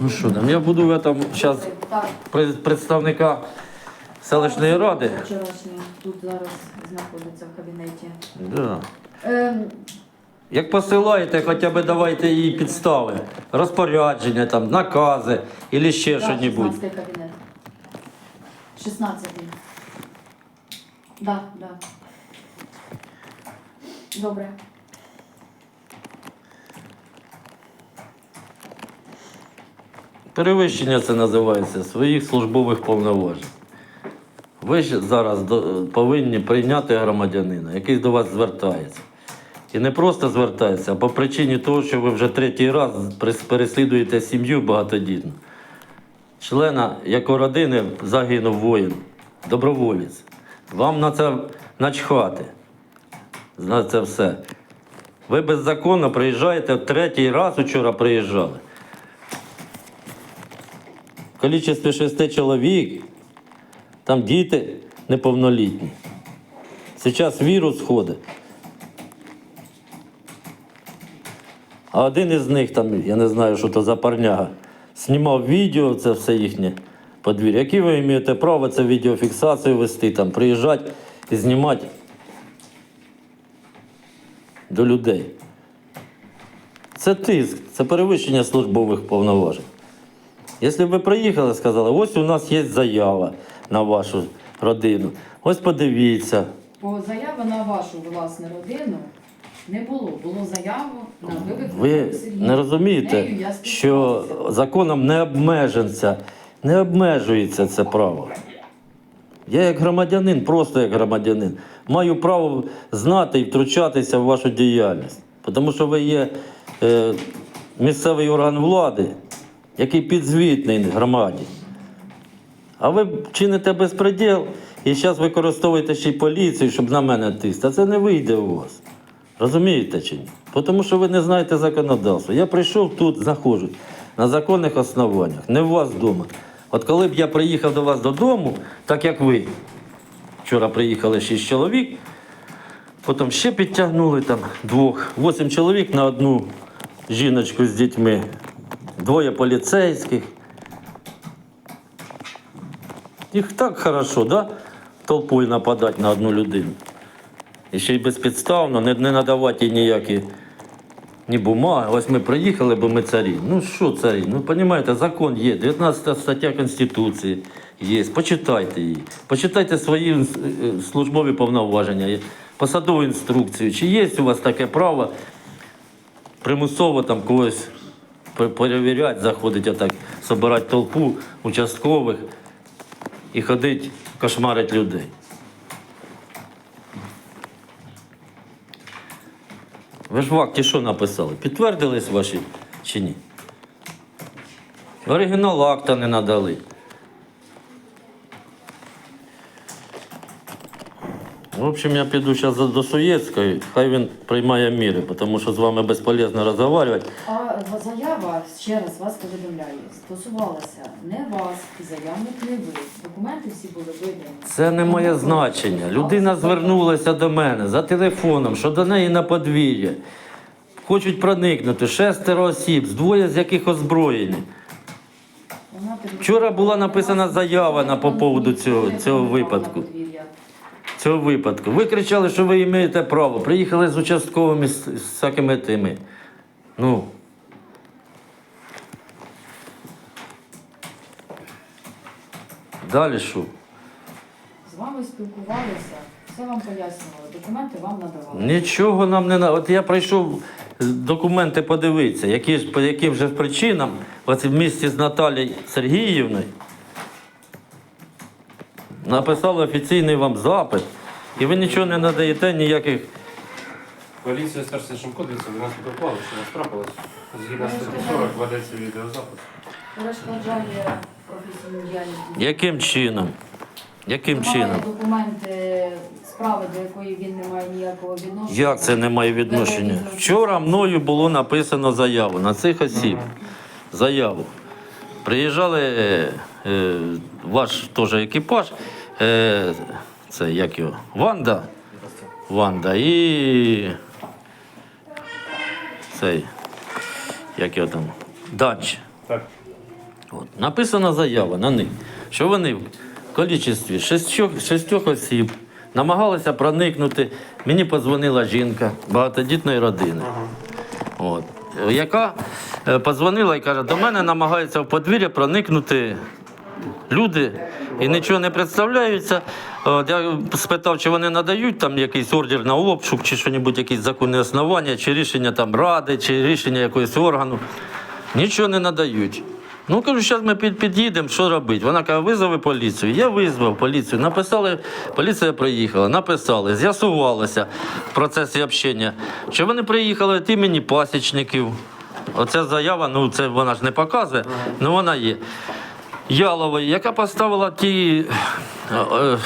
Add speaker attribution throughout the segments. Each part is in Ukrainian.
Speaker 1: Ну що там, я буду в этом зараз представника селищної ради.
Speaker 2: вчорашній тут зараз знаходиться в кабінеті.
Speaker 1: Да.
Speaker 2: Ем,
Speaker 1: Як посилаєте, хоча б давайте їй підстави, розпорядження, там, накази або ще
Speaker 2: да,
Speaker 1: щось.
Speaker 2: 16 кабінет. 16. Да, да. Добре.
Speaker 1: Перевищення це називається своїх службових повноважень. Ви ж зараз повинні прийняти громадянина, який до вас звертається. І не просто звертається, а по причині того, що ви вже третій раз переслідуєте сім'ю багатодітну. Члена якої родини загинув воїн, доброволець. Вам на це начхати. На це все. Ви беззаконно приїжджаєте третій раз вчора приїжджали. В кількості шести чоловік, там діти неповнолітні. Зараз вірус ходить. А один із них, там, я не знаю, що то за парняга, знімав відео, це все їхнє подвір'я. Які ви маєте право це відеофіксацію вести, там, приїжджати і знімати до людей? Це тиск, це перевищення службових повноважень. Якщо б ви приїхали сказали, ось у нас є заява на вашу родину, ось подивіться.
Speaker 2: Бо заяви на вашу власну родину не було. Було заяву на виклик
Speaker 1: Ви не розумієте, що законом не обмежується, не обмежується це право. Я як громадянин, просто як громадянин, маю право знати і втручатися в вашу діяльність. Тому що ви є е, місцевий орган влади, який підзвітний громаді. А ви чините безпреділ і зараз використовуєте ще й поліцію, щоб на мене тисти. Це не вийде у вас. Розумієте чи ні? Тому що ви не знаєте законодавства. Я прийшов тут, знаходжусь на законних основаннях, не у вас вдома. От коли б я приїхав до вас додому, так як ви, вчора приїхали шість чоловік, потім ще підтягнули там двох, вісім чоловік на одну жіночку з дітьми, двоє поліцейських. Їх так хорошо, да? Толпою нападати на одну людину. І ще й безпідставно, не, не надавати їй ніякі ні бумаги. Ось ми приїхали, бо ми царі. Ну що царі? Ну розумієте, закон є, 19 стаття Конституції є. Почитайте її. Почитайте свої е, службові повноваження, посадову інструкцію. Чи є у вас таке право примусово там когось перевіряти, заходить отак, збирати толпу участкових і ходить кошмарить людей. Ви ж в акті що написали? Підтвердились ваші чи ні? Оригінал акта не надали. В общем, я піду зараз до Суєцької, хай він приймає міри, тому що з вами безполезно розмовляти.
Speaker 2: А ще раз вас повідомляю, стосувалася не вас, і заявник не ви. Документи всі були видані.
Speaker 1: Це не має значення. Людина звернулася до мене за телефоном, що до неї на подвір'я. Хочуть проникнути шестеро осіб, з двоє з яких озброєні. Вчора була написана заява на по поводу цього- цього випадку. Цього випадку. Ви кричали, що ви маєте право. Приїхали з участковими з всякими тими. Ну. Далі що?
Speaker 2: З вами спілкувалися, все вам пояснювали, документи вам надавали.
Speaker 1: Нічого нам не на. От я прийшов е, документи подивитися, які ж по яким же причинам, от в місті з Наталією Сергіївною написали офіційний вам запит, і ви нічого не надаєте ніяких.
Speaker 3: Поліція старший Шимкодиця до нас попала, що нас трапилось. Згідно статті 40 ведеться відеозапис.
Speaker 2: Діяльність.
Speaker 1: Яким чином? Яким
Speaker 2: Немає
Speaker 1: чином?
Speaker 2: документи справи, до якої він не має ніякого відношення.
Speaker 1: Як це не має відношення? Вчора мною було написано заяву на цих осіб. Заяву. Приїжджали е, е, ваш теж екіпаж, е, це як його? Ванда. Ванда і цей, як його там, Данч.
Speaker 3: Так.
Speaker 1: От. Написана заява на них, що вони в кількості шістьох, шістьох осіб намагалися проникнути. Мені подзвонила жінка багатодітної родини. От. Яка е, подзвонила і каже, до мене намагаються в подвір'я проникнути люди і нічого не представляються. От, я спитав, чи вони надають там якийсь ордер на обшук, чи що-небудь, якісь законні основання, чи рішення там ради, чи рішення якогось органу. Нічого не надають. Ну, кажу, зараз ми під, під'їдемо, що робити. Вона каже, визови поліцію. Я визвав поліцію. Написали, поліція приїхала, написали, з'ясувалося в процесі общення, що вони приїхали від імені пасічників. Оця заява, ну це вона ж не показує, але вона є. Ялової, яка поставила ті, е, е,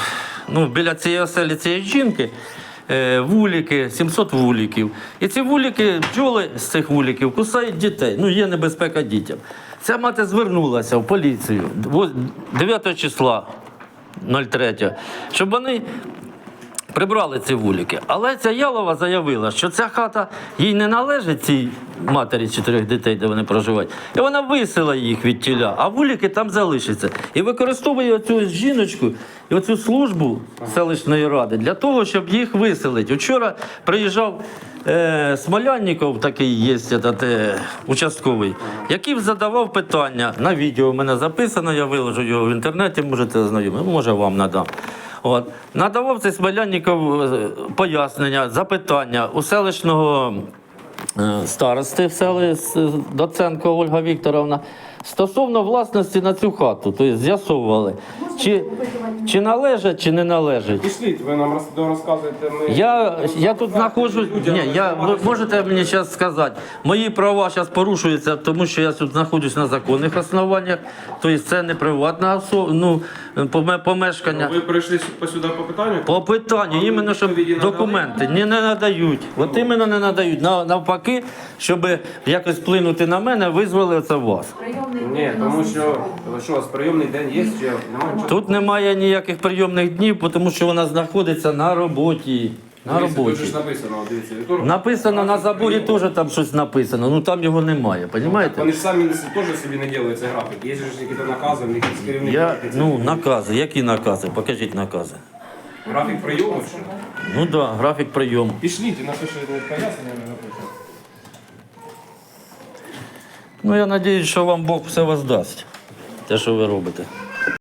Speaker 1: ну, біля цієї оселі цієї жінки е, вулики, 700 вуликів. І ці вулики, бджоли з цих вуликів кусають дітей. Ну, є небезпека дітям. Ця мати звернулася в поліцію. Во- 9 числа 03, щоб вони прибрали ці вулики. Але ця Ялова заявила, що ця хата їй не належить цій матері чотирьох дітей, де вони проживають. І вона висила їх від тіля, а вулики там залишаться. І використовує оцю жіночку і оцю службу селищної ради для того, щоб їх виселити. Вчора приїжджав е, Смолянников, такий є е, участковий, який задавав питання. На відео в мене записано, я виложу його в інтернеті, можете ознайомити, може вам надам. От. Надавав цей Смолянников е, пояснення, запитання у селищного е, старости в селі Доценко Ольга Вікторовна стосовно власності на цю хату. Тобто з'ясовували, чи, чи належить, чи не належить.
Speaker 3: Пішліть, ви нам роз- розказуєте. Ми...
Speaker 1: Я, я тут знаходжусь. Ні, я, ви можете мені зараз сказати, мої права зараз порушуються, тому що я тут знаходжусь на законних основаннях. Тобто це не приватна особа, ну, поме- помешкання.
Speaker 3: Ви прийшли по сюди по питанню?
Speaker 1: По питанню, іменно щоб
Speaker 3: відповіді надали?
Speaker 1: документи не, не надають. От іменно не надають. Нав- Навпаки, щоб якось вплинути на мене, визвали це вас.
Speaker 3: Ні, тому що
Speaker 2: сьогодні.
Speaker 3: що у вас прийомний день є чи немає?
Speaker 1: Тут немає ніяких прийомних днів, тому що вона знаходиться на роботі. На
Speaker 3: Дивіться, Тут
Speaker 1: роботі.
Speaker 3: ж написано, дивіться, вівторок.
Speaker 1: Написано на заборі теж там щось написано, ну там його немає, розумієте?
Speaker 3: Вони ж самі теж собі не роблять цей графік. Є ж якісь накази, якісь керівники.
Speaker 1: Я, ну, накази, які накази? Покажіть накази.
Speaker 3: Графік прийому чи?
Speaker 1: Ну так, да, графік прийому.
Speaker 3: Пішліть, і напишіть пояснення, не напишіть.
Speaker 1: Ну я сподіваюся, що вам Бог все воздасть, те, що ви робите.